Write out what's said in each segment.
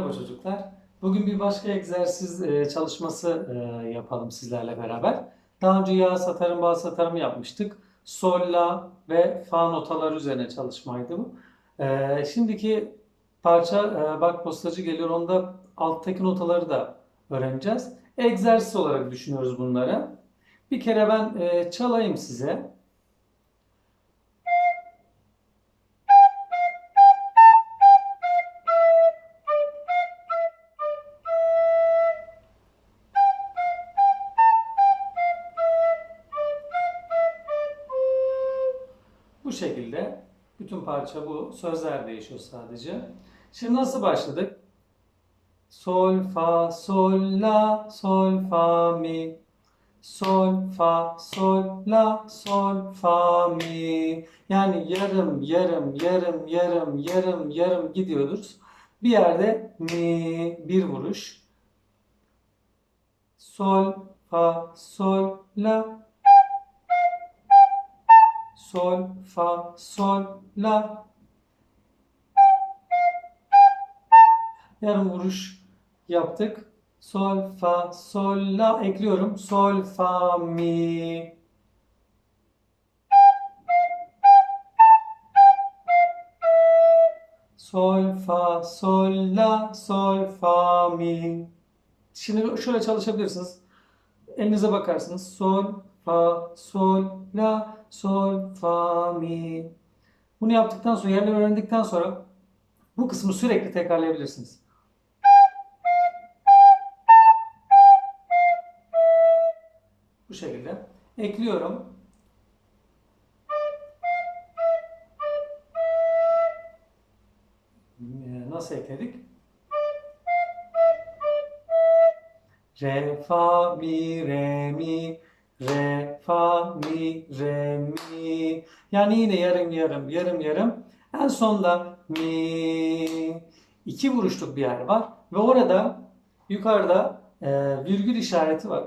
Merhaba çocuklar. Bugün bir başka egzersiz e, çalışması e, yapalım sizlerle beraber. Daha önce yağ satarım, bağ satarım yapmıştık. Sol, la ve fa notaları üzerine çalışmaydı bu. E, şimdiki parça bak postacı geliyor. Onda alttaki notaları da öğreneceğiz. Egzersiz olarak düşünüyoruz bunları. Bir kere ben çalayım size. Bu şekilde bütün parça bu. Sözler değişiyor sadece. Şimdi nasıl başladık? Sol, fa, sol, la, sol, fa, mi. Sol, fa, sol, la, sol, fa, mi. Yani yarım, yarım, yarım, yarım, yarım, yarım gidiyoruz. Bir yerde mi, bir vuruş. Sol, fa, sol, la, sol, fa, sol, la. Yarım vuruş yaptık. Sol, fa, sol, la ekliyorum. Sol, fa, mi. Sol, fa, sol, la, sol, fa, mi. Şimdi şöyle çalışabilirsiniz. Elinize bakarsınız. Sol, fa, sol, la, sol, fa, mi. Bunu yaptıktan sonra, yerleri öğrendikten sonra bu kısmı sürekli tekrarlayabilirsiniz. Bu şekilde. Ekliyorum. Ee, Nasıl ekledik? Re, fa, mi, re, mi, re, fa, mi, re, mi. Yani yine yarım yarım, yarım yarım. En sonda mi. iki vuruşluk bir yer var. Ve orada yukarıda e, virgül işareti var.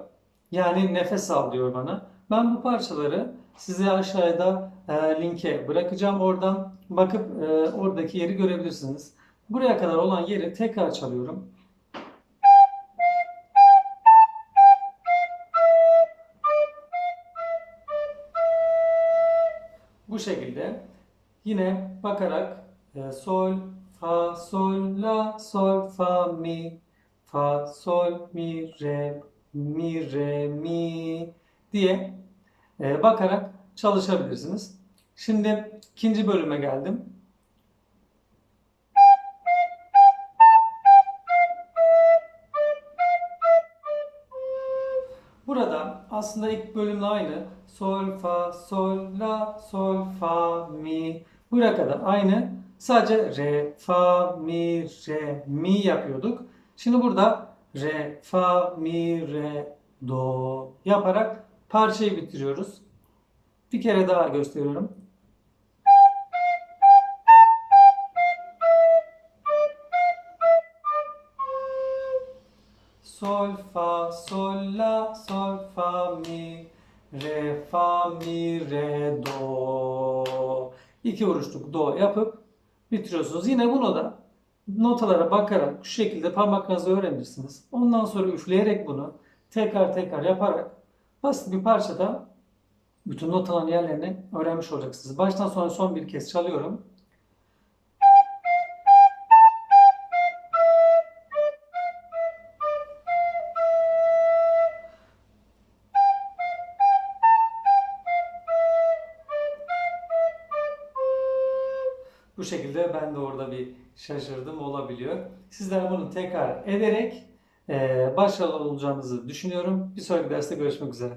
Yani nefes al diyor bana. Ben bu parçaları size aşağıda e, linke bırakacağım. Oradan bakıp e, oradaki yeri görebilirsiniz. Buraya kadar olan yeri tekrar çalıyorum. Bu şekilde yine bakarak e, sol, fa, sol, la, sol, fa, mi, fa, sol, mi, re, mi, re, mi diye e, bakarak çalışabilirsiniz. Şimdi ikinci bölüme geldim. Burada aslında ilk bölümle aynı. Sol, fa, sol, la, sol, fa, mi. Buraya kadar aynı. Sadece re, fa, mi, re, mi yapıyorduk. Şimdi burada re, fa, mi, re, do yaparak parçayı bitiriyoruz. Bir kere daha gösteriyorum. Sol, fa, sol, la, sol, fa, mi, re, fa, mi, re, do. İki vuruşluk do yapıp bitiriyorsunuz. Yine bunu da notalara bakarak şu şekilde parmaklarınızla öğrenirsiniz. Ondan sonra üfleyerek bunu tekrar tekrar yaparak basit bir parçada bütün notaların yerlerini öğrenmiş olacaksınız. Baştan sona son bir kez çalıyorum. Bu şekilde ben de orada bir şaşırdım olabiliyor. Sizler bunu tekrar ederek başarılı olacağınızı düşünüyorum. Bir sonraki derste görüşmek üzere.